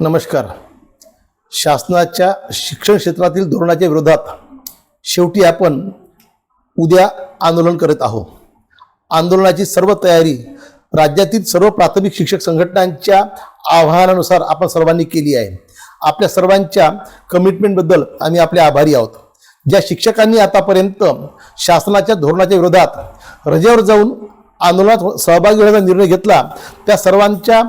नमस्कार. शासनाच्या शिक्षण क्षेत्रातील धोरणाच्या विरोधात शेवटी आपण उद्या आंदोलन करत आहोत. आंदोलनाची सर्व तयारी राज्यातील सर्व प्राथमिक शिक्षक संघटनांच्या आव्हानानुसार आपण सर्वांनी केली आहे. आपल्या सर्वांच्या कमिटमेंटबद्दल आम्ही आपले आभारी आहोत. ज्या शिक्षकांनी आतापर्यंत शासनाच्या धोरणाच्या विरोधात रजेवर जाऊन आंदोलनात सहभागी होण्याचा निर्णय घेतला. त्या सर्वांच्या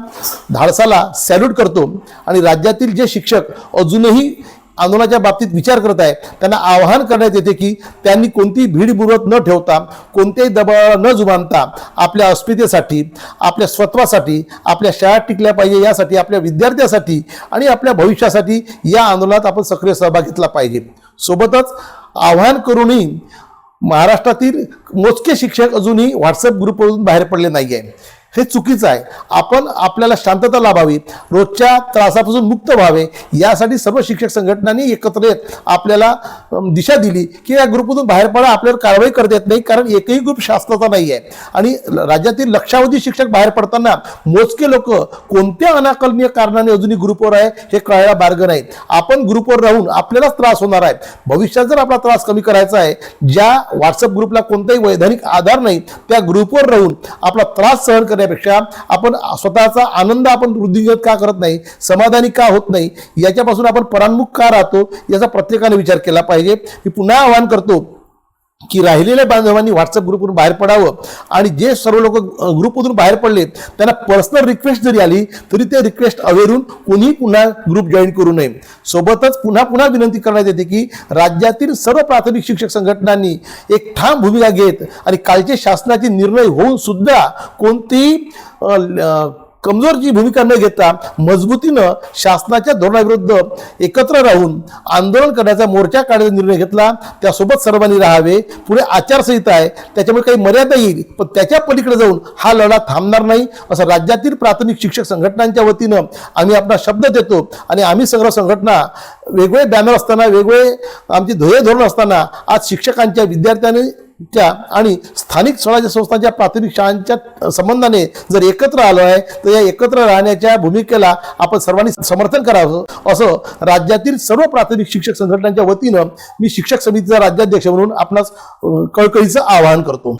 धाडसाला सॅल्यूट करतो आणि राज्यातील जे शिक्षक अजूनही आंदोलनाच्या बाबतीत विचार करत आहे त्यांना आवाहन करण्यात येते की त्यांनी कोणतीही भीडबुरवत न ठेवता कोणत्याही दबावाला न जुमानता आपल्या अस्मितेसाठी आपल्या स्वत्वासाठी आपल्या शाळा टिकल्या पाहिजे यासाठी आपल्या विद्यार्थ्यासाठी आणि आपल्या भविष्यासाठी या आंदोलनात आपण सक्रिय सहभाग घेतला पाहिजे. सोबतच आवाहन करूनही महाराष्ट्रातील मोजके शिक्षक अजूनही व्हॉट्सअप ग्रुपवरून बाहेर पडले नाही आहे हे चुकीचं आहे. आपण आपल्याला शांतता लाभावी रोजच्या त्रासापासून मुक्त व्हावे यासाठी सर्व शिक्षक संघटनांनी एकत्र येत आपल्याला दिशा दिली की या ग्रुपमधून बाहेर पडा आपल्याला कारवाई करता येत नाही कारण एकही ग्रुप शासनाचा नाही आहे. आणि राज्यातील लक्षावधी शिक्षक बाहेर पडताना मोजके लोक कोणत्या अनाकलनीय कारणाने अजूनही ग्रुपवर आहे हे कळायला मार्ग नाही. आपण ग्रुपवर राहून आपल्यालाच त्रास होणार आहे. भविष्यात जर आपला त्रास कमी करायचा आहे ज्या व्हॉट्सअप ग्रुपला कोणताही वैधानिक आधार नाही त्या ग्रुपवर राहून आपला त्रास सहन करण्यापेक्षा आपण स्वतःचा आनंद आपण वृद्धिंगत का करत नाही समाधानी का होत नाही याच्यापासून आपण परान्मुख का राहतो याचा प्रत्येकाने विचार केला पाहिजे. मी पुन्हा आवाहन करतो की राहिलेल्या बांधवांनी व्हॉट्सअप ग्रुपवरून बाहेर पडावं. आणि जे सर्व लोक ग्रुपमधून बाहेर पडले त्यांना पर्सनल रिक्वेस्ट जरी आली तरी ते रिक्वेस्ट अवेरून कोणी पुन्हा ग्रुप जॉईन करू नये. सोबतच पुन्हा पुन्हा विनंती करण्यात येते की राज्यातील सर्व प्राथमिक शिक्षक संघटनांनी एक ठाम भूमिका घेत आणि कालचे शासनाचे निर्णय होऊन सुद्धा कोणतीही कमजोरची भूमिका न घेता मजबूतीनं शासनाच्या धोरणाविरुद्ध एकत्र राहून आंदोलन करण्याचा मोर्चा काढण्याचा निर्णय घेतला. त्यासोबत सर्वांनी राहावे. पुढे आचारसंहिता आहे. त्याच्यामुळे काही मर्यादा येईल. पण त्याच्या पलीकडे जाऊन हा लढा थांबणार नाही असं राज्यातील प्राथमिक शिक्षक संघटनांच्या वतीनं आम्ही आपला शब्द देतो. आणि आम्ही सगळं संघटना वेगवेगळे बॅनर असताना वेगळे आमची ध्येय धोरण असताना आज शिक्षकांच्या विद्यार्थ्यांनी त्या आणि स्थानिक स्वराज्य संस्थांच्या प्राथमिक शाळांच्या संबंधाने जर एकत्र आलो आहे तर या एकत्र राहण्याच्या भूमिकेला आपण सर्वांनी समर्थन करावं असं राज्यातील सर्व प्राथमिक शिक्षक संघटनांच्या वतीनं मी शिक्षक समितीचा राज्याध्यक्ष म्हणून आपणास कळकळीचं आवाहन करतो.